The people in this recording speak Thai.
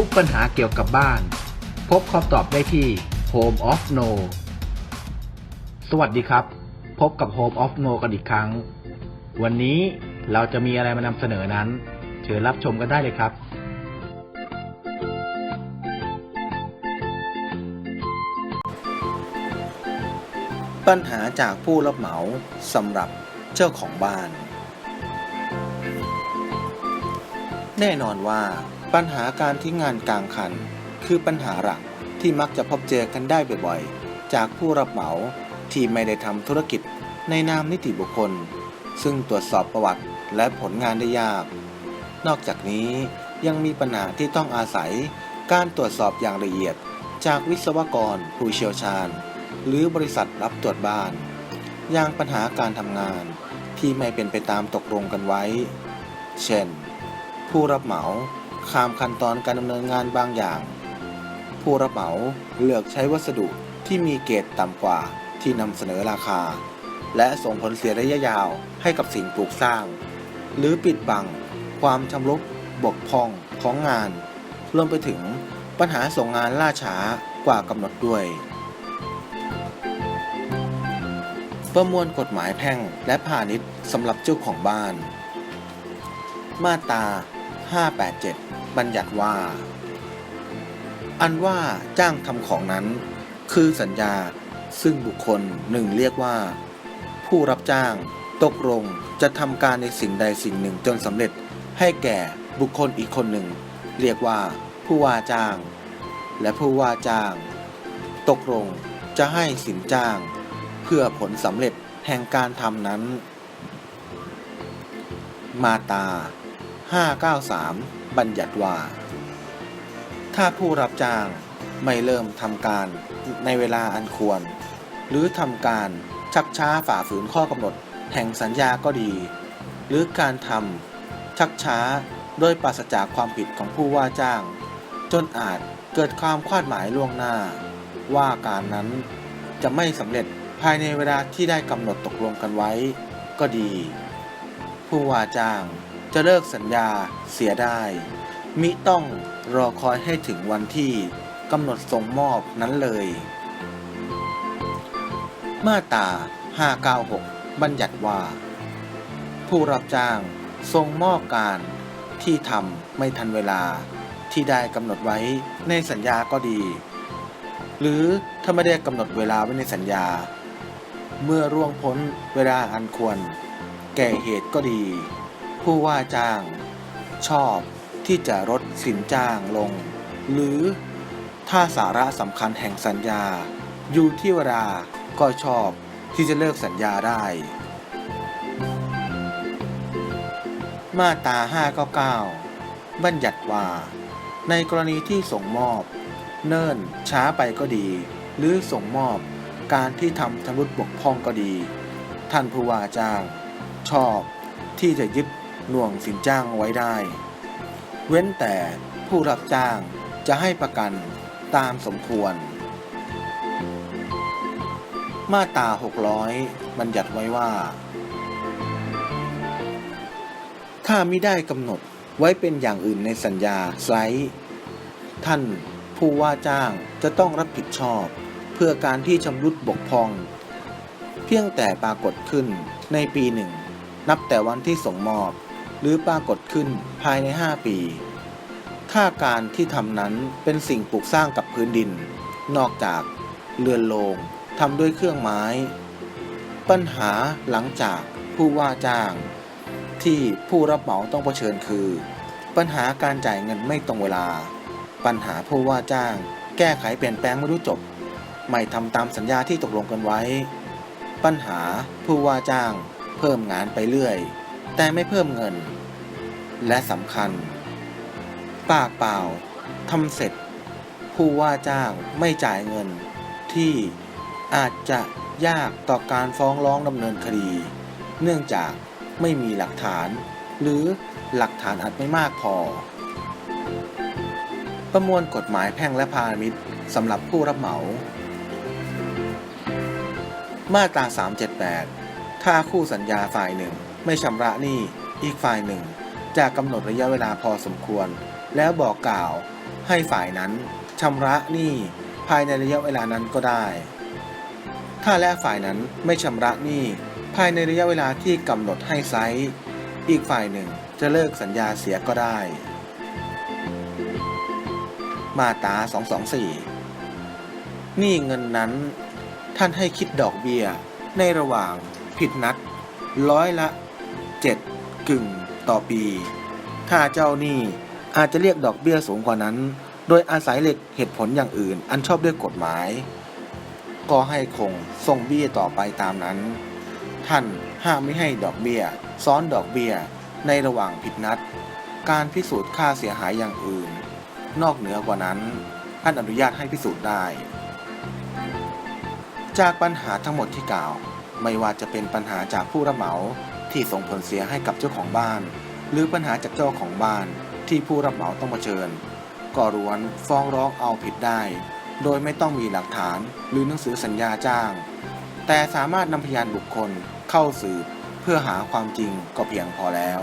ุกปัญหาเกี่ยวกับบ้าน พบคำตอบได้ที่ Home of No สวัสดีครับ พบกับ Home of No กันอีกครั้ง วันนี้เราจะมีอะไรมานำเสนอนั้น เชิญรับชมกันได้เลยครับปัญหาจากผู้รับเหมาสำหรับเจ้าของบ้าน แน่นอนว่า ปัญหาการทิ้งงานกลางคัน คือปัญหาหลักที่มักจะพบเจอกันได้บ่อยๆ จากผู้รับเหมาที่ไม่ได้ทำธุรกิจในนามนิติบุคคล ซึ่งตรวจสอบประวัติและผลงานได้ยาก นอกจากนี้ยังมีปัญหาที่ต้องอาศัยการตรวจสอบอย่างละเอียด จากวิศวกรผู้เชี่ยวชาญ หรือบริษัทรับตรวจบ้าน อย่างปัญหาการทำงานที่ไม่เป็นไปตามตกลงกันไว้ เช่น ผู้รับเหมา ข้ามขั้นตอนการดำเนินงานบางอย่าง ผู้รับเหมาเลือกใช้วัสดุที่มีเกรดต่ำกว่าที่นำเสนอราคา และส่งผลเสียระยะยาวให้กับสิ่งปลูกสร้าง หรือปิดบังความชำรุกบกพร่องของงาน รวมไปถึงปัญหาส่งงานล่าช้ากว่ากำหนดด้วย ประมวลกฎหมายแพ่งและพาณิชย์สำหรับเจ้าของบ้าน มาตรา 587 บัญญัติว่า อันว่าจ้างทำของนั้น คือสัญญาซึ่งบุคคลหนึ่งเรียกว่า ผู้รับจ้างตกลงจะทำการในสิ่งใดสิ่งหนึ่งจนสำเร็จให้แก่บุคคลอีกคนหนึ่ง เรียกว่า ผู้ว่าจ้าง และผู้ว่าจ้าง ตกลงจะให้สินจ้าง เพื่อผลสำเร็จแห่งการทำนั้น มาตา 593 บัญญัติว่า ถ้าผู้รับจ้างไม่เริ่มทำการในเวลาอันควร หรือทำการชักช้าฝ่าฝืนข้อกำหนดแห่งสัญญาก็ดี หรือการทำชักช้าโดยปราศจากความผิดของผู้ว่าจ้าง จนอาจเกิดความคาดหมายล่วงหน้า ว่าการนั้นจะไม่สำเร็จภายในเวลาที่ได้กำหนดตกลงกันไว้ ก็ดี ผู้ว่าจ้าง จะเลิกสัญญาเสียได้ มิต้องรอคอยให้ถึงวันที่กำหนดส่งมอบนั้นเลย มาตรา 596 บัญญัติว่า ผู้รับจ้างส่งมอบการที่ทำไม่ทันเวลาที่ได้กำหนดไว้ในสัญญาก็ดี หรือถ้าไม่ได้กำหนดเวลาไว้ในสัญญา เมื่อร่วงพ้นเวลาอันควร แก่เหตุก็ดี ผู้ว่าจ้าง ชอบที่จะลดสินจ้างลง หรือถ้าสาระสำคัญแห่งสัญญา อยู่ที่เวลาก็ชอบที่จะเลิกสัญญาได้ มาตรา599 บัญญัติว่า ในกรณีที่ส่งมอบ เนิ่นช้าไปก็ดี หรือส่งมอบการที่ทำชำรุดบกพร่องก็ดี ท่านผู้ว่าจ้าง ชอบที่จะยึด หน่วงสินจ้างไว้ได้ เว้นแต่ผู้รับจ้างจะให้ประกันตามสมควร มาตรา 600 บัญญัติไว้ว่า ถ้ามิได้กำหนดไว้เป็นอย่างอื่นในสัญญาไซต์ท่านผู้ว่าจ้างจะต้องรับผิดชอบ เพื่อการที่ชำรุดบกพร่อง เพียงแต่ปรากฏขึ้นในปีหนึ่ง นับแต่วันที่ส่งมอบ หรือปรากฏขึ้นภายใน 5 ปี ถ้าการที่ทำนั้นเป็นสิ่งปลูกสร้างกับพื้นดิน นอกจากเรือนโรงทำด้วยเครื่องไม้ ปัญหาหลังจากผู้ว่าจ้าง ที่ผู้รับเหมาต้องเผชิญคือ ปัญหาการจ่ายเงินไม่ตรงเวลา ปัญหาผู้ว่าจ้าง แก้ไขเปลี่ยนแปลงไม่รู้จบ ไม่ทำตามสัญญาที่ตกลงกันไว้ ปัญหาผู้ว่าจ้าง เพิ่มงานไปเรื่อย แต่ไม่เพิ่มเงิน และสำคัญ ปากเปล่าทำเสร็จ ผู้ว่าจ้างไม่จ่ายเงิน ที่อาจจะยากต่อการฟ้องร้องดำเนินคดี เนื่องจากไม่มีหลักฐาน หรือหลักฐานอาจไม่มากพอ ประมวลกฎหมายแพ่งและพาณิชย์สำหรับผู้รับเหมา มาตรา 378 ถ้าคู่สัญญาฝ่ายหนึ่ง ไม่ชำระหนี้อีกฝ่ายหนึ่งจะกำหนดระยะเวลาพอสมควร แล้วบอกกล่าวให้ฝ่ายนั้นชำระหนี้ภายในระยะเวลานั้นก็ได้ ถ้าและฝ่ายนั้นไม่ชำระหนี้ภายในระยะเวลาที่กำหนดให้ไซอีกฝ่ายหนึ่งจะเลิกสัญญาเสียก็ได้ มาตรา224หนี้เงินนั้น ท่านให้คิดดอกเบี้ย ในระหว่างผิดนัดร้อยละ 7 กึ่งต่อปี ถ้าเจ้าหนี้อาจจะเรียกดอกเบี้ยสูงกว่านั้น โดยอาศัยเหล็กเหตุผลอย่างอื่น อันชอบด้วยกฎหมาย ก็ให้คงส่งเบี้ยต่อไปตามนั้น ท่านห้ามไม่ให้ดอกเบี้ย ซ้อนดอกเบี้ย ในระหว่างผิดนัด การพิสูจน์ค่าเสียหายอย่างอื่น นอกเหนือกว่านั้น ท่านอนุญาตให้พิสูจน์ได้ จากปัญหาทั้งหมดที่กล่าว ไม่ว่าจะเป็นปัญหาจากผู้รับเหมา ที่ส่งผลเสียให้กับเจ้าของบ้าน หรือปัญหาจากเจ้าของบ้านที่ผู้รับเหมาต้องเผชิญ ก็ร้วนฟ้องร้องเอาผิดได้ โดยไม่ต้องมีหลักฐานหรือหนังสือสัญญาจ้าง แต่สามารถนำพยานบุคคลเข้าสืบเพื่อหาความจริงก็เพียงพอแล้ว